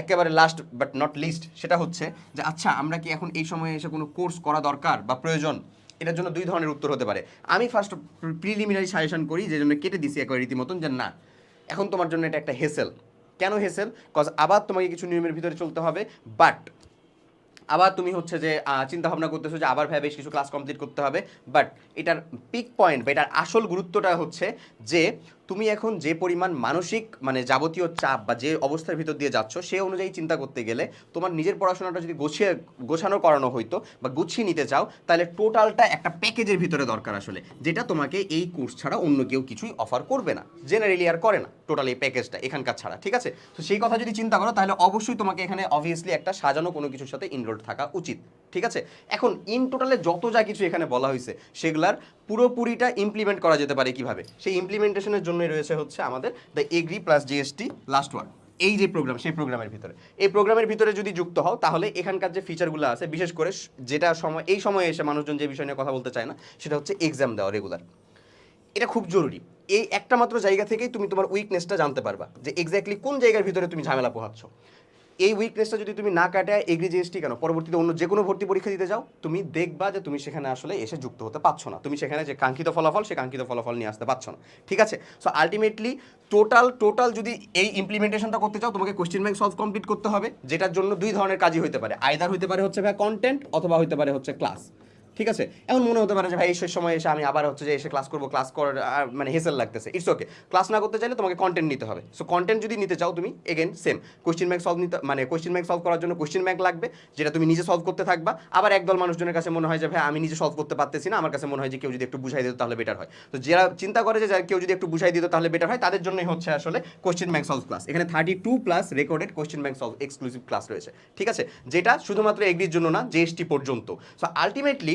একেবারে last but not list সেটা হচ্ছে যে আচ্ছা আমরা কি এখন এই সময়ে এসে কোনো কোর্স করা দরকার বা প্রয়োজন? এটার জন্য দুই ধরনের উত্তর হতে পারে। আমি ফার্স্ট প্রিলিমিনারি সাজেশন করি, যে জন্য কেটে দিছি একবার রীতিমতন যে না, এখন তোমার জন্য এটা একটা হেসেল কেন হেসেল কজ আবার তোমাকে কিছু নিয়মের ভিতরে চলতে হবে বাট আবার তুমি হচ্ছে যে চিন্তা ভাবনা করতেছো যে আবার ভাই বেশ কিছু ক্লাস কমপ্লিট করতে হবে বাট এটার পিক পয়েন্ট বা এটার আসল গুরুত্বটা হচ্ছে যে তুমি এখন যে পরিমাণ মানসিক মানে যাবতীয় চাপ বা যে অবস্থার ভিতর দিয়ে যাচ্ছ, সে অনুযায়ী চিন্তা করতে গেলে তোমার নিজের পড়াশোনাটা যদি গোছিয়ে গোছানো করানো হইতো বা গুছিয়ে নিতে চাও, তাহলে টোটালটা একটা প্যাকেজের ভিতরে দরকার আসলে, যেটা তোমাকে এই কোর্স ছাড়া অন্য কেউ কিছুই অফার করবে না জেনারেলি আর করে না, টোটাল এই প্যাকেজটা এখানকার ছাড়া, ঠিক আছে? তো সেই কথা যদি চিন্তা করো, তাহলে অবশ্যই তোমাকে এখানে অবভিয়াসলি একটা সাজানো কোনো কিছুর সাথে ইনরোল্ড থাকা উচিত। ঠিক আছে? এখন ইন টোটালে যত যা কিছু এখানে বলা হয়েছে সেগুলার পুরোপুরিটা ইমপ্লিমেন্ট করা যেতে পারে কীভাবে? সেই ইমপ্লিমেন্টেশনের জন্যই রয়েছে হচ্ছে আমাদের the agri plus GST last one এই যে প্রোগ্রাম সেই প্রোগ্রামের ভিতরে। এই প্রোগ্রামের ভিতরে যদি যুক্ত হও, তাহলে এখানকার যে ফিচারগুলো আছে, বিশেষ করে যেটা সময়, এই সময়ে এসে মানুষজন যে বিষয় নিয়ে কথা বলতে চায় না, সেটা হচ্ছে এক্সাম দেওয়া রেগুলার এটা খুব জরুরি। এই একটা মাত্র জায়গা থেকেই তুমি তোমার উইকনেসটা জানতে পারবা যে এক্স্যাক্টলি কোন জায়গার ভিতরে তুমি ঝামেলা পোহাচ্ছ। এই উইকনেসটা যদি তুমি না কাটায় এগ্রি জিএসটি কেন? পরবর্তীতে অন্য যে কোনো ভর্তি পরীক্ষা দিতে যাও, তুমি দেখবা যে তুমি সেখানে আসলে এসে যুক্ত হতে পারছ না। তুমি সেখানে যে কাঙ্ক্ষিত ফলাফল, সে কাঙ্ক্ষিত ফলাফল নিয়ে আসতে পারছ না। ঠিক আছে? সো আলটিমেটলি টোটাল টোটাল যদি এই ইমপ্লিমেন্টেশনটা করতে চাও, তোমাকে কোশ্চেন ব্যাংক সলভ কমপ্লিট করতে হবে, যেটার জন্য দুই ধরনের কাজই হতে পারে। আয়দার হতে পারে হচ্ছে ভাই কন্টেন্ট অথবা হতে পারে হচ্ছে ক্লাস ঠিক আছে? এমন মনে হতে পারে যে, ভাই এই সময় এসে আমি আবার হচ্ছে যে এসে ক্লাস করব ক্লাস করার মানে হেসেল লাগতেছে। ইটস ওকে ক্লাস না করতে চাইলে তোমাকে কন্টেন্ট নিতে হবে। সো কন্টেন্ট যদি নিতে চাও তুমি again same question bank solve নিতে মানে কোশ্চেন ব্যাংক সলভ করার জন্য কোশ্চেন ব্যাংক লাগবে, যেটা তুমি নিজে সলভ করতে থাকবা। আবার একদল মানুষজনের কাছে মনে হয় যে, ভাই, আমি নিজে সলভ করতে পারতেছি না। আমার কাছে মনে হয় যে, কেউ যদি একটু বুঝাই দিত তাহলে বেটার হয়। তো যারা চিন্তা করে যে কেউ যদি একটু বুঝাই দিত তাহলে বেটার হয়, তাদের জন্যই হচ্ছে আসলে কোশ্চেন ব্যাংক সলভ ক্লাস এখানে thirty two plus recorded question bank solve exclusive class রয়েছে। ঠিক আছে? যেটা শুধুমাত্র এগ্রির জন্য না জিএসটি পর্যন্ত। সো আলটিমেটলি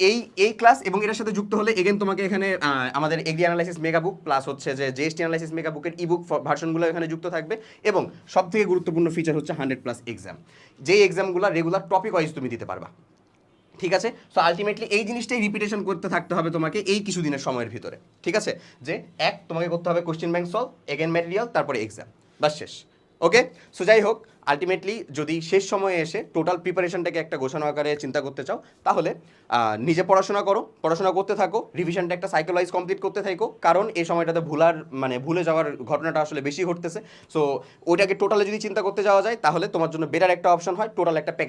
এই এই ক্লাস এবং এটার সাথে যুক্ত হলে এগেন তোমাকে এখানে আমাদের agri analysis mega book plus হচ্ছে যে জিএসটি অ্যানালাইসিস মেগা বুকের ইবুক ভার্সনগুলো এখানে যুক্ত থাকবে এবং সব থেকে গুরুত্বপূর্ণ ফিচার হচ্ছে হান্ড্রেড প্লাস এক্সাম যেই এক্সামগুলো রেগুলার টপিক ওয়াইজ তুমি দিতে পারবা। ঠিক আছে? সো আলটিমেটলি এই জিনিসটাই রিপিটেশন করতে থাকতে হবে তোমাকে এই কিছু দিনের সময়ের ভিতরে। ঠিক আছে? যে, এক, তোমাকে করতে হবে question bank solve again material তারপরে এক্সাম বাস শেষ। ওকে সো যাই হোক আলটিমেটলি যদি শেষ সময়ে এসে টোটাল প্রিপারেশনটাকে একটা ঘোষণা আকারে চিন্তা করতে চাও, তাহলে নিজে পড়াশোনা করো, পড়াশোনা করতে থাকো রিভিশনটা একটা সাইকোলাইজ কমপ্লিট করতে থাকো, কারণ এই সময়টাতে ভুলার মানে ভুলে যাওয়ার ঘটনাটা আসলে বেশি ঘটতেছে। সো ওইটাকে টোটালে যদি চিন্তা করতে যাওয়া যায়, তাহলে তোমার জন্য বেটার একটা অপশন হয় টোটাল একটা প্যাকেজ